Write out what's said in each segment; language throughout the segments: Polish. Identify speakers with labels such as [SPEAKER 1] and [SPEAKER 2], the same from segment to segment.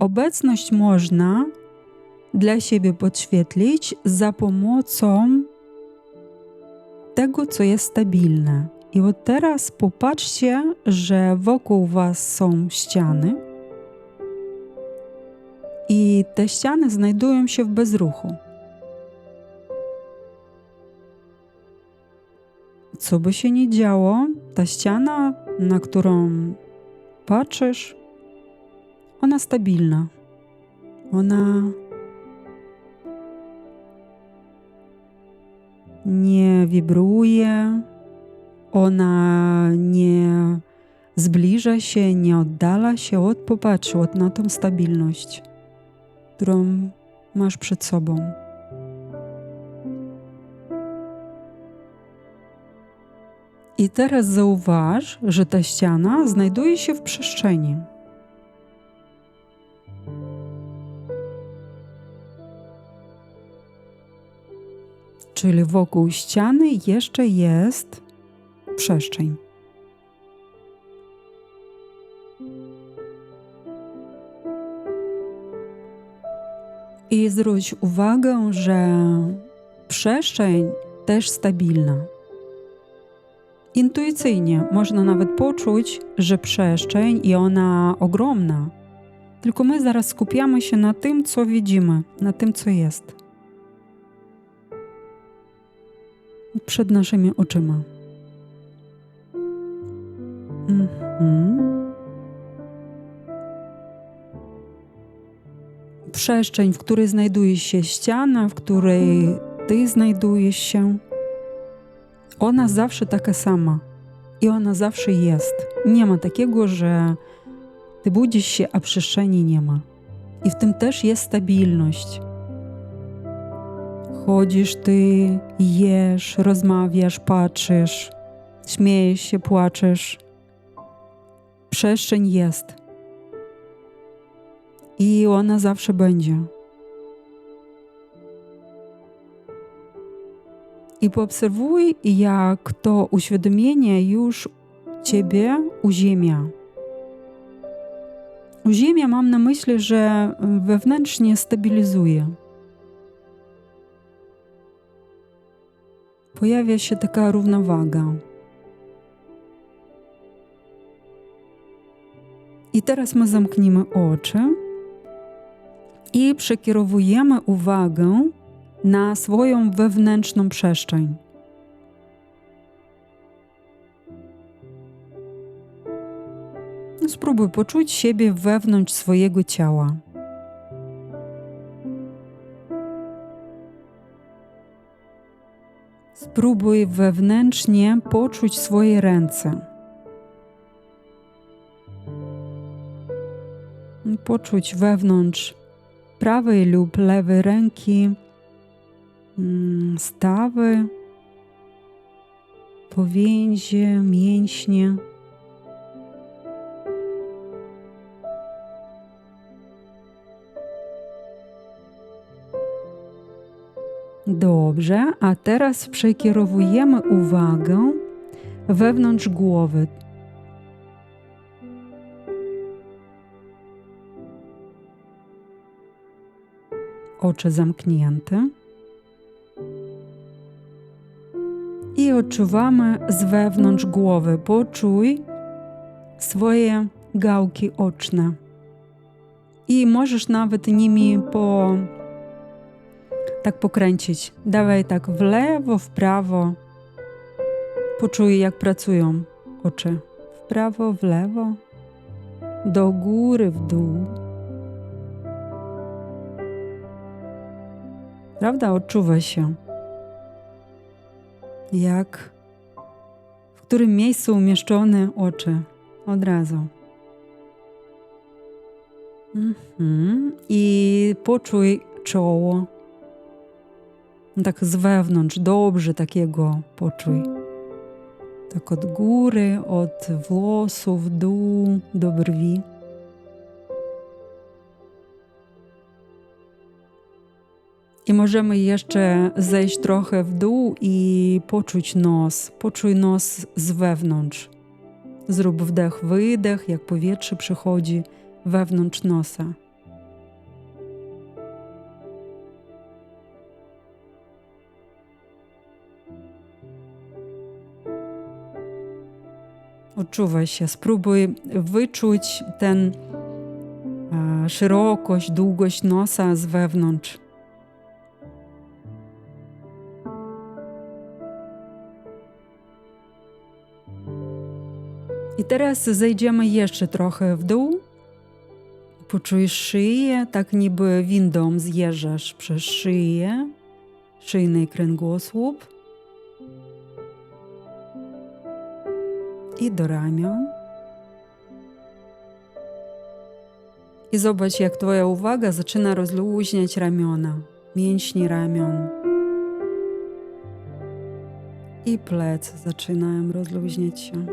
[SPEAKER 1] obecność można dla siebie podświetlić za pomocą tego, co jest stabilne. I od teraz popatrzcie, że wokół Was są ściany i te ściany znajdują się w bezruchu. Co by się nie działo, ta ściana, na którą patrzysz, ona stabilna. Ona nie wibruje, ona nie zbliża się, nie oddala się od popatrz od na tą stabilność, którą masz przed sobą. I teraz zauważ, że ta ściana znajduje się w przestrzeni. Czyli wokół ściany jeszcze jest przestrzeń. I zwróć uwagę, że przestrzeń też stabilna. Intuicyjnie można nawet poczuć, że przestrzeń i ona ogromna. Tylko my zaraz skupiamy się na tym, co widzimy, na tym, co jest. Przed naszymi oczyma. Mhm. Przestrzeń, w której znajduje się ściana, w której ty znajdujesz się, ona zawsze taka sama i ona zawsze jest. Nie ma takiego, że ty budzisz się, a przestrzeni nie ma. I w tym też jest stabilność. Chodzisz ty, jesz, rozmawiasz, patrzysz, śmiejesz się, płaczesz. Przestrzeń jest. I ona zawsze będzie. I poobserwuj, jak to uświadomienie już ciebie uziemia. Uziemia mam na myśli, że wewnętrznie stabilizuje. Pojawia się taka równowaga. I teraz my zamkniemy oczy i przekierowujemy uwagę na swoją wewnętrzną przestrzeń. Spróbuj poczuć siebie wewnątrz swojego ciała. Spróbuj wewnętrznie poczuć swoje ręce. Poczuć wewnątrz prawej lub lewej ręki mm, stawy, powięzie, mięśnie. Dobrze, a teraz przekierowujemy uwagę wewnątrz głowy. Oczy zamknięte. I odczuwamy z wewnątrz głowy. Poczuj swoje gałki oczne. I możesz nawet nimi po tak pokręcić. Dawaj tak w lewo, w prawo. Poczuj, jak pracują oczy. W prawo, w lewo, do góry, w dół. Prawda? Odczuwa się, jak w którym miejscu umieszczone oczy od razu. Mhm. I poczuj czoło tak z wewnątrz, dobrze takiego poczuj. Tak od góry, od włosów, dół do brwi. I możemy jeszcze zejść trochę w dół i poczuć nos. Poczuj nos z wewnątrz. Zrób wdech, wydech, jak powietrze przychodzi wewnątrz nosa. Odczuwaj się, spróbuj wyczuć ten e, szerokość, długość nosa z wewnątrz. I teraz zejdziemy jeszcze trochę w dół. Poczujesz szyję, tak niby windą zjeżdżasz przez szyję, szyjny kręgosłup i do ramion. I zobacz, jak Twoja uwaga zaczyna rozluźniać ramiona, mięśnie ramion. I plecy zaczynają rozluźniać się.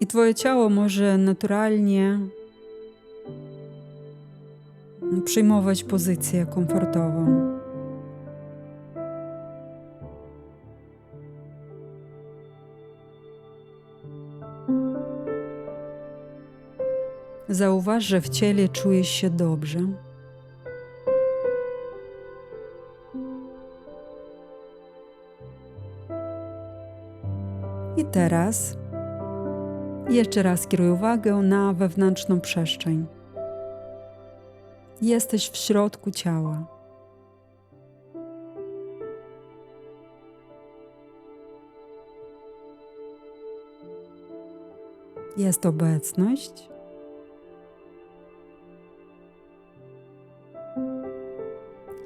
[SPEAKER 1] I Twoje ciało może naturalnie przyjmować pozycję komfortową. Zauważ, że w ciele czujesz się dobrze. I teraz jeszcze raz kieruj uwagę na wewnętrzną przestrzeń. Jesteś w środku ciała. Jest obecność.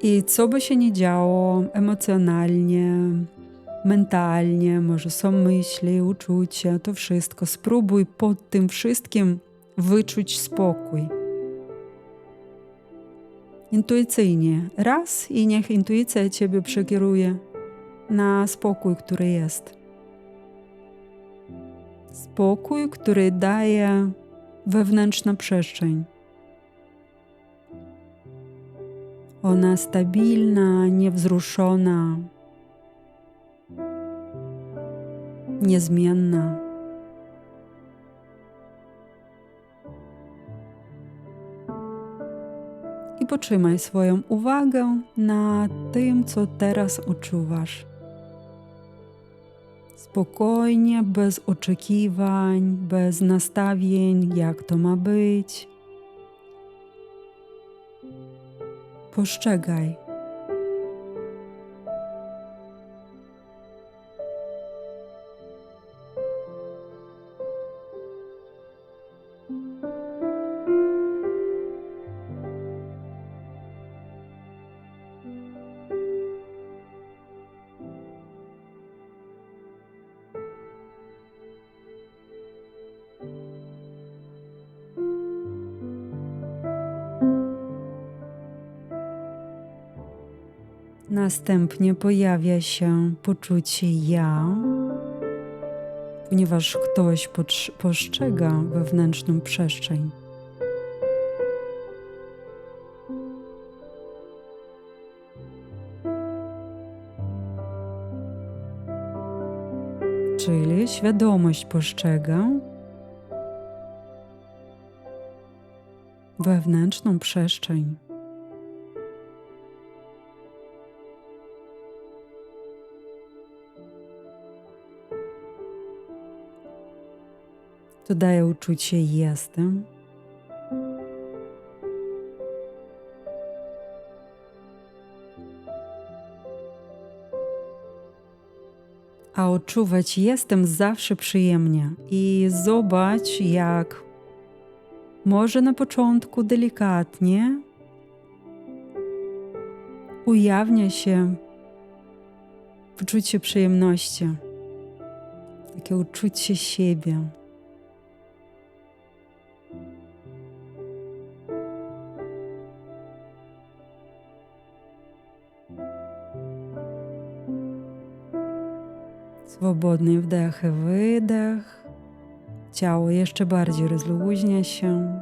[SPEAKER 1] I co by się nie działo emocjonalnie, mentalnie, może są myśli, uczucia, to wszystko. Spróbuj pod tym wszystkim wyczuć spokój. Intuicyjnie. Raz i niech intuicja Ciebie przekieruje na spokój, który jest. Spokój, który daje wewnętrzna przestrzeń. Ona stabilna, niewzruszona, niezmienna. I potrzymaj swoją uwagę na tym, co teraz odczuwasz. Spokojnie, bez oczekiwań, bez nastawień, jak to ma być. Postrzegaj. Następnie pojawia się poczucie ja, ponieważ ktoś postrzega wewnętrzną przestrzeń. Czyli świadomość postrzega wewnętrzną przestrzeń. To daje uczucie jestem. A odczuwać jestem zawsze przyjemnie. I zobacz, jak może na początku delikatnie ujawnia się poczucie przyjemności, takie uczucie siebie. Swobodny wdech i wydech. Ciało jeszcze bardziej rozluźnia się.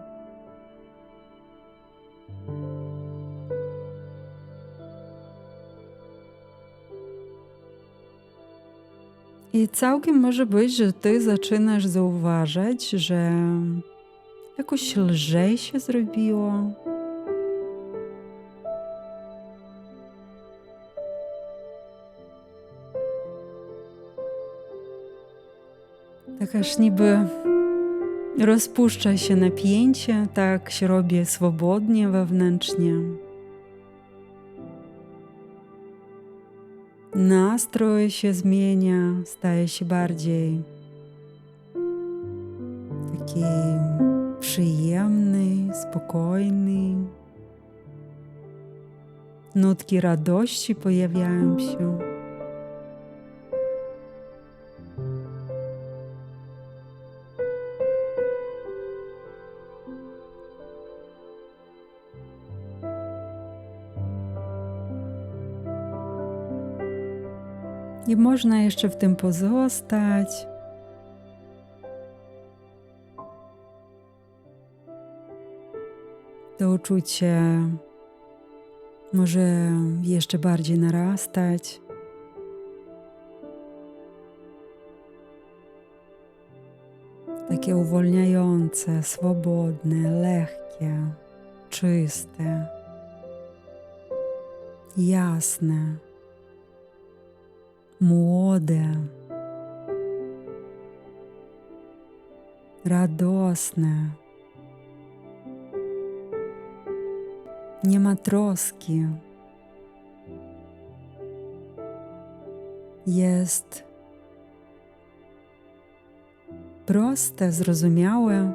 [SPEAKER 1] I całkiem może być, że ty zaczynasz zauważać, że jakoś lżej się zrobiło. Aż niby rozpuszcza się napięcie, tak się robi swobodnie wewnętrznie. Nastrój się zmienia, staje się bardziej taki przyjemny, spokojny. Nutki radości pojawiają się. I można jeszcze w tym pozostać. To uczucie może jeszcze bardziej narastać. Takie uwolniające, swobodne, lekkie, czyste, jasne, młode, radosne. Nie ma troski. Jest proste, zrozumiałe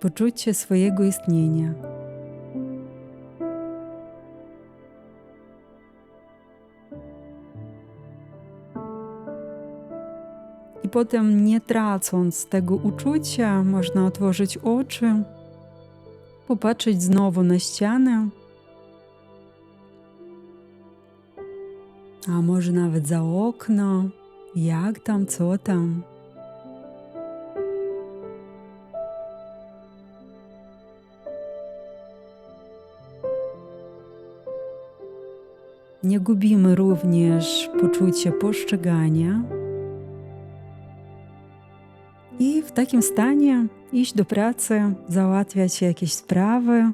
[SPEAKER 1] poczucie swojego istnienia. Potem, nie tracąc tego uczucia, można otworzyć oczy, popatrzeć znowu na ścianę, a może nawet za okno, jak tam, co tam. Nie gubimy również poczucia postrzegania. W takim stanie iść do pracy, załatwiać jakieś sprawy.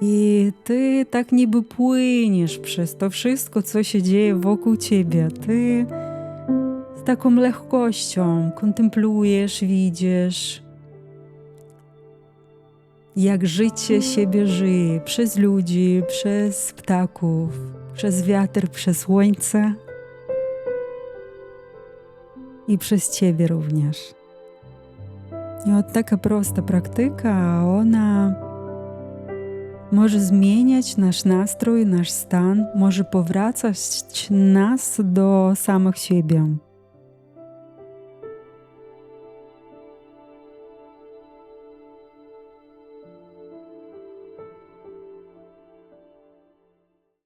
[SPEAKER 1] I ty tak niby płyniesz przez to wszystko, co się dzieje wokół ciebie. Ty z taką lekkością kontemplujesz, widzisz, jak życie siebie żyje przez ludzi, przez ptaków, przez wiatr, przez słońce i przez ciebie również. I od taka prosta praktyka, ona może zmieniać nasz nastrój, nasz stan, może powracać nas do samych siebie.